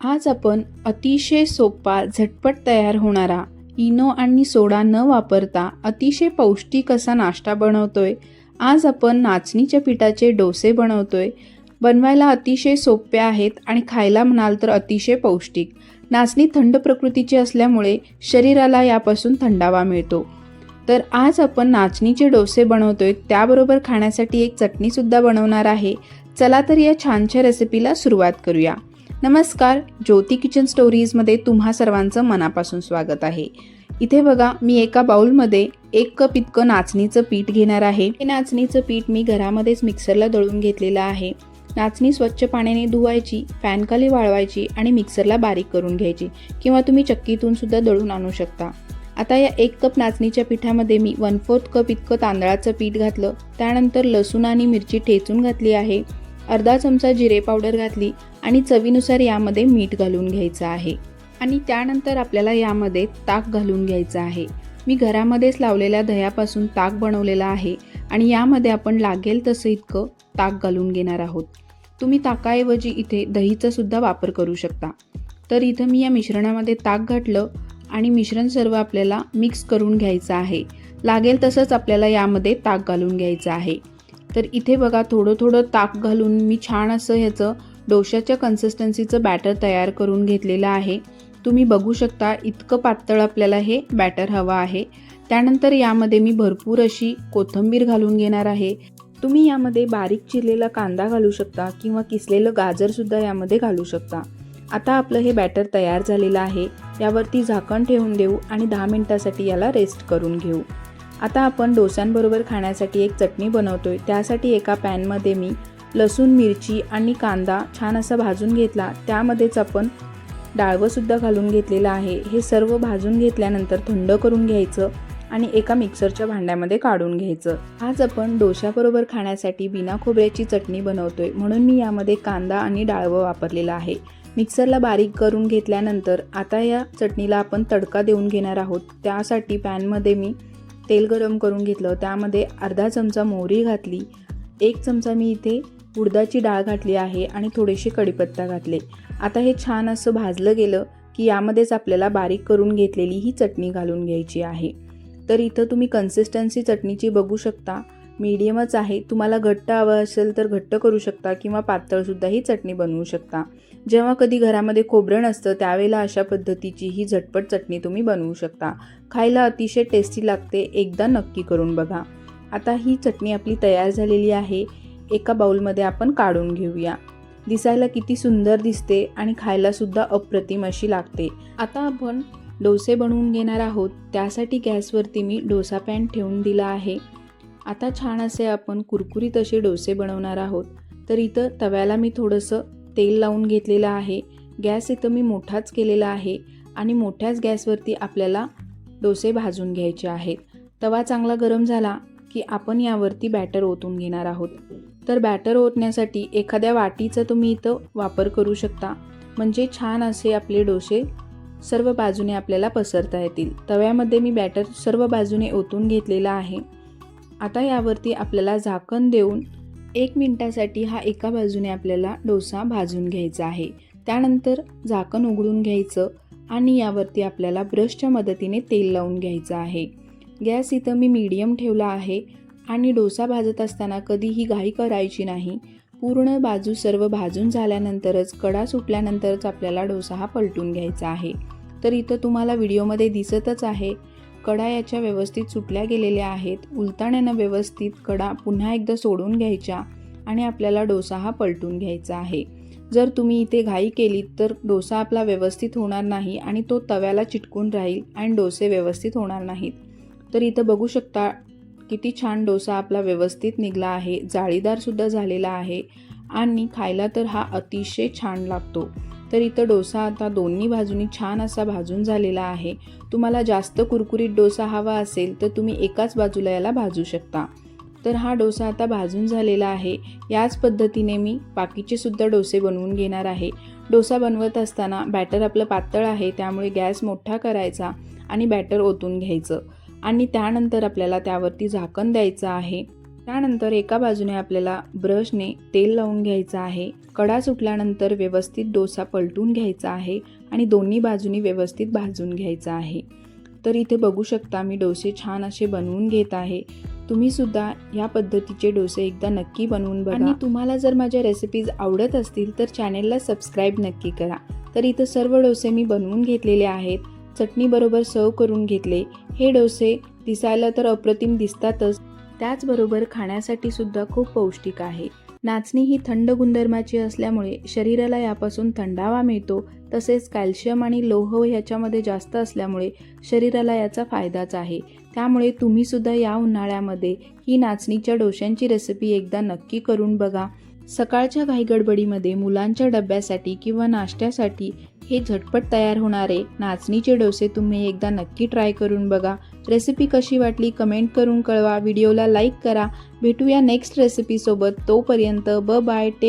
आज आपण अतिशय सोपा झटपट तयार होणारा इनो आणि सोडा न वापरता अतिशय पौष्टिक असा नाश्ता बनवतोय. आज आपण नाचणीच्या पिठाचे डोसे बनवतोय. बनवायला अतिशय सोपे आहेत आणि खायला म्हणाल तर अतिशय पौष्टिक. नाचणी थंड प्रकृतीची असल्यामुळे शरीराला यापासून थंडावा मिळतो. तर आज आपण नाचणीचे डोसे बनवतोय. त्याबरोबर खाण्यासाठी एक चटणीसुद्धा बनवणार आहे. चला तर या छानशा रेसिपीला सुरुवात करूया. नमस्कार ज्योती किचन स्टोरीजमध्ये तुम्हा सर्वांचं मनापासून स्वागत आहे. इथे बघा मी एका बाउलमध्ये एक कप इतकं नाचणीचं पीठ घेणार आहे. हे नाचणीचं पीठ मी घरामध्येच मिक्सरला दळून घेतलेलं आहे. नाचणी स्वच्छ पाण्याने धुवायची फॅनखाली वाळवायची आणि मिक्सरला बारीक करून घ्यायची किंवा तुम्ही चक्कीतून सुद्धा दळून आणू शकता. आता या एक कप नाचणीच्या पिठामध्ये मी वन फोर्थ कप इतकं तांदळाचं पीठ घातलं. त्यानंतर लसूण आणि मिरची ठेचून घातली आहे. अर्धा चमचा जिरे पावडर घातली आणि चवीनुसार यामध्ये मीठ घालून घ्यायचं आहे. आणि त्यानंतर आपल्याला यामध्ये ताक घालून घ्यायचं आहे. मी घरामध्येच लावलेल्या दह्यापासून ताक बनवलेला आहे आणि यामध्ये आपण लागेल तसं इतकं ताक घालून घेणार आहोत. तुम्ही ताकाऐवजी इथे दहीचा सुद्धा वापर करू शकता. तर इथं मी या मिश्रणामध्ये ताक घातलं आणि मिश्रण सर्व आपल्याला मिक्स करून घ्यायचं आहे. लागेल तसंच आपल्याला यामध्ये ताक घालून घ्यायचं आहे. तर इथे बघा थोडं थोडं ताक घालून मी छान असं ह्याचं डोशाच्या कन्सिस्टन्सीचं बॅटर तयार करून घेतलेलं आहे. तुम्ही बघू शकता इतकं पातळ आपल्याला हे बॅटर हवं आहे. त्यानंतर यामध्ये मी भरपूर अशी कोथिंबीर घालून घेणार आहे. तुम्ही यामध्ये बारीक चिरलेला कांदा घालू शकता किंवा किसलेलं गाजरसुद्धा यामध्ये घालू शकता. आता आपलं हे बॅटर तयार झालेलं आहे. यावरती झाकण ठेवून देऊ आणि दहा मिनटासाठी याला रेस्ट करून घेऊ. आता आपण डोस्यांबरोबर खाण्यासाठी एक चटणी बनवतोय. त्यासाठी एका पॅनमध्ये मी लसूण मिरची आणि कांदा छान असा भाजून घेतला. त्यामध्येच आपण डाळवंसुद्धा घालून घेतलेलं आहे. हे सर्व भाजून घेतल्यानंतर थंड करून घ्यायचं आणि एका मिक्सरच्या भांड्यामध्ये काढून घ्यायचं. आज आपण डोशाबरोबर खाण्यासाठी बिना खोबऱ्याची चटणी बनवतोय. म्हणून मी यामध्ये कांदा आणि डाळवं वापरलेलं आहे. मिक्सरला बारीक करून घेतल्यानंतर आता या चटणीला आपण तडका देऊन घेणार आहोत. त्यासाठी पॅनमध्ये मी तेल गरम करून घेतलं. त्यामध्ये अर्धा चमचा मोहरी घातली. एक चमचा मी इथे उडदाची डाळ घातली आहे आणि थोडेसे कढीपत्ता घातले. आता हे छान असं भाजलं गेलं की यामध्येच आपल्याला बारीक करून घेतलेली ही चटणी घालून घ्यायची आहे. तर इथं तुम्ही कन्सिस्टन्सी चटणीची बघू शकता. मीडियमच आहे. तुम्हाला घट्ट हवं असेल तर घट्ट करू शकता किंवा पातळसुद्धा ही चटणी बनवू शकता. जेव्हा कधी घरामध्ये खोबरं नसतं त्यावेळेला अशा पद्धतीची ही झटपट चटणी तुम्ही बनवू शकता. खायला अतिशय टेस्टी लागते एकदा नक्की करून बघा. आता ही चटणी आपली तयार झालेली आहे. एका बाउलमध्ये आपण काढून घेऊया. दिसायला किती सुंदर दिसते आणि खायलासुद्धा अप्रतिम अशी लागते. आता आपण डोसे बनवून घेणार आहोत. त्यासाठी गॅसवरती मी डोसा पॅन ठेवून दिला आहे. आता छान असे आपण कुरकुरीत असे डोसे बनवणार आहोत. तर इथं तव्याला मी थोडंसं तेल लावून घेतलेलं आहे. गॅस इथं मी मोठाच केलेला आहे आणि मोठ्याच गॅसवरती आपल्याला डोसे भाजून घ्यायचे आहेत. तवा चांगला गरम झाला की आपण यावरती बॅटर ओतून घेणार आहोत. तर बॅटर ओतण्यासाठी एखाद्या वाटीचा तुम्ही इथं वापर करू शकता. म्हणजे छान असे आपले डोसे सर्व बाजूने आपल्याला पसरता येतील. तव्यामध्ये मी बॅटर सर्व बाजूने ओतून घेतलेला आहे. आता यावरती आपल्याला झाकण देऊन एक मिनटासाठी हा एका बाजूने आपल्याला डोसा भाजून घ्यायचा आहे. त्यानंतर झाकण उघडून घ्यायचं आणि यावरती आपल्याला ब्रशच्या मदतीने तेल लावून घ्यायचं आहे. गॅस इथं मी मीडियम ठेवला आहे आणि डोसा भाजत असताना कधीही घाई करायची नाही. पूर्ण बाजू सर्व भाजून झाल्यानंतरच कडा सुटल्यानंतरच आपल्याला डोसा हा पलटून घ्यायचा आहे. तर इथं तुम्हाला व्हिडिओमध्ये दिसतच आहे कडा याच्या व्यवस्थित सुटल्या गेलेल्या आहेत. उलताण्यानं व्यवस्थित कडा पुन्हा एकदा सोडून घ्यायच्या आणि आपल्याला डोसा हा पलटून घ्यायचा आहे. जर तुम्ही इथे घाई केली तर डोसा आपला व्यवस्थित होणार नाही आणि तो तव्याला चिटकून राहील आणि डोसे व्यवस्थित होणार नाहीत. तर इथं बघू शकता किती छान डोसा आपला व्यवस्थित निघला आहे. जाळीदारसुद्धा झालेला आहे आणि खायला तर हा अतिशय छान लागतो. तर इथं डोसा आता दोन्ही बाजूनी छान असा भाजून झालेला आहे. तुम्हाला जास्त कुरकुरीत डोसा हवा असेल तर तुम्ही एकाच बाजूला याला भाजू शकता. तर हा डोसा आता भाजून झालेला आहे. याच पद्धतीने मी बाकीचे सुद्धा डोसे बनवून घेणार आहे. डोसा बनवत असताना बॅटर आपलं पातळ आहे त्यामुळे गॅस मोठा करायचा आणि बॅटर ओतून घ्यायचं. आणि त्यानंतर आपल्याला त्यावरती झाकण द्यायचं आहे. त्यानंतर एका बाजूने आपल्याला ब्रशने तेल लावून घ्यायचं आहे. कडा सुटल्यानंतर व्यवस्थित डोसा पलटून घ्यायचा आहे आणि दोन्ही बाजूनी व्यवस्थित भाजून घ्यायचा आहे. तर इथे बघू शकता मी डोसे छान असे बनवून घेत आहे. तुम्ही सुद्धा या पद्धतीचे डोसे एकदा नक्की बनवून बघा. आणि तुम्हाला जर माझ्या रेसिपीज आवडत असतील तर चॅनेलला सबस्क्राईब नक्की करा. तर इथं सर्व डोसे मी बनवून घेतलेले आहेत. चटणीबरोबर सर्व करून घेतले. हे डोसे दिसायला तर अप्रतिम दिसतातच. त्याचबरोबर खाण्यासाठी सुद्धा खूप पौष्टिक आहे. नाचणी ही थंड गुणधर्माची असल्यामुळे शरीराला यापासून थंडावा मिळतो तसेच कॅल्शियम आणि लोह ह्याच्यामध्ये जास्त असल्यामुळे शरीराला याचा फायदाच आहे. त्यामुळे तुम्हीसुद्धा या उन्हाळ्यामध्ये ही नाचणीच्या डोश्यांची रेसिपी एकदा नक्की करून बघा. सकाळच्या घाईगडबडीमध्ये मुलांच्या डब्यासाठी किंवा नाश्त्यासाठी हे झटपट तयार होणारे नाचणीचे डोसे तुम्ही एकदा नक्की ट्राय करून बघा. रेसिपी कशी वाटली कमेंट करून कळवा. व्हिडिओला लाईक करा. भेटूया नेक्स्ट रेसिपीसोबत तोपर्यंत ब बाय टेक